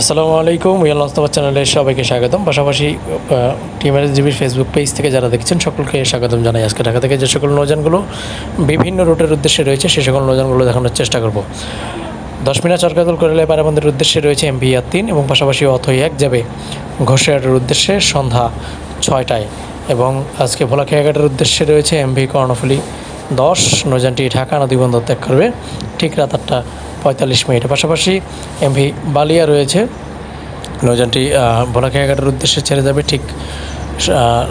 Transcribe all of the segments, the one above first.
আসসালামু আলাইকুম উইয়াল নাস্তাবাদ চ্যানেলে সবাইকে স্বাগতম। পাশাপাশি টিমের জিবির ফেসবুক পেজ থেকে যারা দেখছেন, সকলকে স্বাগতম জানাই। আজকে ঢাকা থেকে যে সকল নৌযানগুলো বিভিন্ন রুটের উদ্দেশ্যে রয়েছে, সে সকল নৌযানগুলো দেখানোর চেষ্টা করব। দশ মিনিট চরকাদল করলে পারাবন্দের উদ্দেশ্যে রয়েছে এমভি আর তিন এবং পাশাপাশি অথই এক যাবে ঘোষিয়াটের উদ্দেশ্যে সন্ধ্যা ছয়টায় এবং আজকে ভোলাখিয়াঘাটের উদ্দেশ্যে রয়েছে এমভি কর্ণফুলি দশ নৌযানটি ঢাকা, নদীবন্দর ত্যাগ করবে। ঠিক রাত আটটা পঁয়তাল্লিশ মিনিটের পাশাপাশি এমভি বালিয়া রয়েছে। নৌযানটি ভোলাখিয়াঘাটের উদ্দেশ্যে ছেড়ে যাবে ঠিক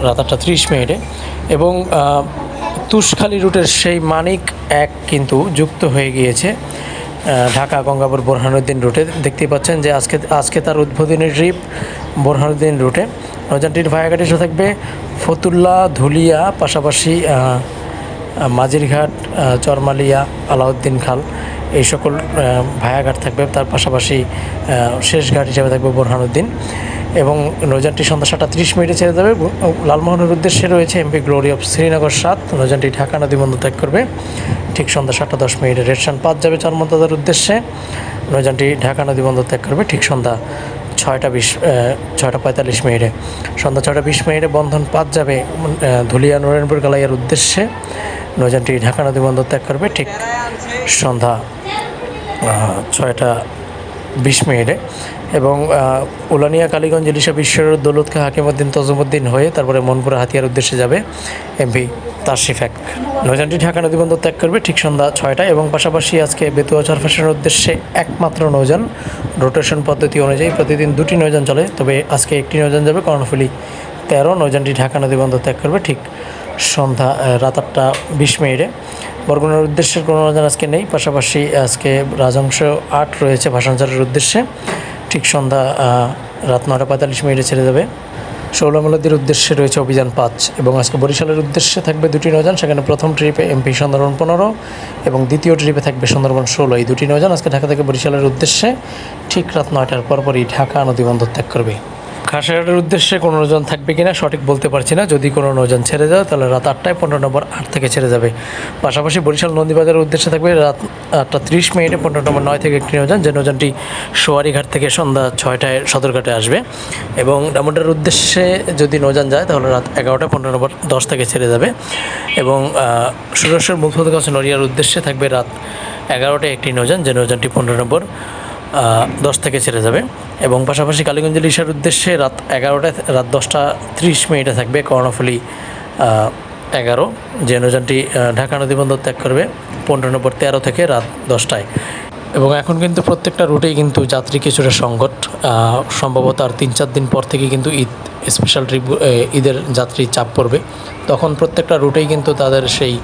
রাত আটটা ত্রিশ মিনিটে। এবং তুষখালী রুটের সেই মানিক এক কিন্তু যুক্ত হয়ে গিয়েছে ঢাকা গঙ্গাপুর বোরহানুদ্দিন রুটে। দেখতেই পাচ্ছেন যে আজকে আজকে তার উদ্বোধনী ট্রিপ বোরহানুদ্দিন রুটে। নৌযানটির ভায়াঘাটে থাকবে ফতুল্লা ধুলিয়া, পাশাপাশি মাঝিরঘাট চরমালিয়া, আলাউদ্দিন খাল, এই সকল ভায়াঘাট থাকবে। তার পাশাপাশি শেষ ঘাট হিসেবে থাকবে বোরহানুদ্দিন। এবং নৌযানটি সন্ধ্যা সাতটা ত্রিশ মিনিটে ছেড়ে দেবে। ব- লালমোহনের উদ্দেশ্যে রয়েছে এমপি গ্লোরি অফ শ্রীনগর সাত। নৌযানটি ঢাকা নদী বন্ধ ত্যাগ করবে। ঠিক সন্ধ্যা সাতটা দশ মিনিটে রেডসান পাঁচ যাবে চরমন্তাদার উদ্দেশ্যে। নৌযানটি ঢাকা নদী বন্ধ ত্যাগ করবে। ঠিক সন্ধ্যা ছয়টা বিশ ছয়টা পঁয়তাল্লিশ মিনিটে। সন্ধ্যা ছয়টা বিশ মিনিটে বন্ধন পাঁচ যাবে ধুলিয়া নরেনপুর গালাইয়ার উদ্দেশ্যে। নৌযানটি ঢাকা নদী বন্দর ত্যাগ করবে ঠিক সন্ধ্যা ছয়টা বিশ মিনিটে। এবং উলানিয়া কালীগঞ্জ ইলিশা বিশ্বের দৌলত খা হাকিমুদ্দিন তজুমুদ্দিন হয়ে তারপরে মনপুরা হাতিয়ার উদ্দেশ্যে যাবে এমপি তাশরিফ এক। নৌযানটি ঢাকা নদীবন্দর ত্যাগ করবে ঠিক সন্ধ্যা ছয়টায় এবং পাশাপাশি আজকে বেতুয়া চরফাসের উদ্দেশ্যে একমাত্র নৌযান। রোটেশন পদ্ধতি অনুযায়ী প্রতিদিন দুটি নৌযান চলে, তবে আজকে একটি নৌযান যাবে কর্ণফুলি তেরো। নৌযানটি ঢাকা নদীবন্দর ত্যাগ করবে ঠিক সন্ধ্যা রাত আটটা বিশ মিনিটে। বরগুনার উদ্দেশ্যে কোনো নৌযান আজকে নেই, পাশাপাশি আজকে রাজংশ আট রয়েছে ভাষাঞ্চারের উদ্দেশ্যে। ঠিক সন্ধ্যা রাত নটা পঁয়তাল্লিশ মিনিটে ছেড়ে যাবে। ষোলমেলাদির উদ্দেশ্যে রয়েছে অভিযান পাঁচ এবং আজকে বরিশালের উদ্দেশ্যে থাকবে দুটি নৌযান, সেখানে প্রথম ট্রিপে এমপি সুন্দরবন পনেরো এবং দ্বিতীয় ট্রিপে থাকবে সুন্দরবন ষোলো। এই দুটি নৌযান আজকে ঢাকা থেকে বরিশালের উদ্দেশ্যে ঠিক রাত নয়টার পরপরই ঢাকা নদীবন্দর ত্যাগ করবে। খাসিয়াটের উদ্দেশ্যে কোনো নৌযান থাকবে কিনা সঠিক বলতে পারছি না। যদি কোনো নৌযান ছেড়ে যায়, তাহলে রাত আটটায় পনেরো নম্বর আট থেকে ছেড়ে যাবে। পাশাপাশি বরিশাল নন্দীবাজারের উদ্দেশ্যে থাকবে রাত আটটা ত্রিশ মিনিটে পনেরো নম্বর নয় থেকে একটি নৌযান, যে নৌযানটি সোয়ারিঘাট থেকে সন্ধ্যা ছয়টায় সদরঘাটে আসবে। এবং ডামোডার উদ্দেশ্যে যদি নৌযান যায়, তাহলে রাত এগারোটা পনেরো নম্বর দশ থেকে ছেড়ে যাবে। এবং সুরেশ্বর মুখপদকাছ নড়িয়ার উদ্দেশ্যে থাকবে রাত এগারোটায় একটি নৌযান, যে নৌযানটি পনেরো নম্বর দশ থেকে ছেড়ে যাবে। এবং পাশাপাশি কালীগঞ্জ ইলিশার উদ্দেশ্যে রাত এগারোটায় রাত দশটা ত্রিশ মিনিটে থাকবে কর্ণফুলি এগারো। যে নৌযানটি আহ, ঢাকা নদীবন্দর ত্যাগ করবে পনেরো নম্বর তেরো থেকে রাত দশটায়। এবং এখন কিন্তু প্রত্যেকটা রুটেই কিন্তু যাত্রী কিছুটা সংকট। সম্ভবত আর তিন চার দিন পর থেকে কিন্তু ঈদ স্পেশাল ট্রিপ ঈদের যাত্রী চাপ পড়বে। তখন প্রত্যেকটা রুটেই কিন্তু তাদের সেই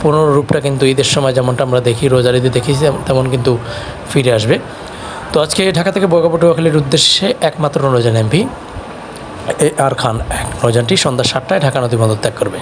পুনর রূপটা কিন্তু ঈদের সময় যেমনটা আমরা দেখি রোজার ঈদে দেখি তেমন কিন্তু ফিরে আসবে। তো আজকে ঢাকা থেকে বগাপটুয়াখালীর উদ্দেশ্যে একমাত্র নৌযান এমপি এ আর খান এক। নৌযানটি সন্ধ্যা সাতটায় ঢাকা নদী বন্দর ত্যাগ করবে।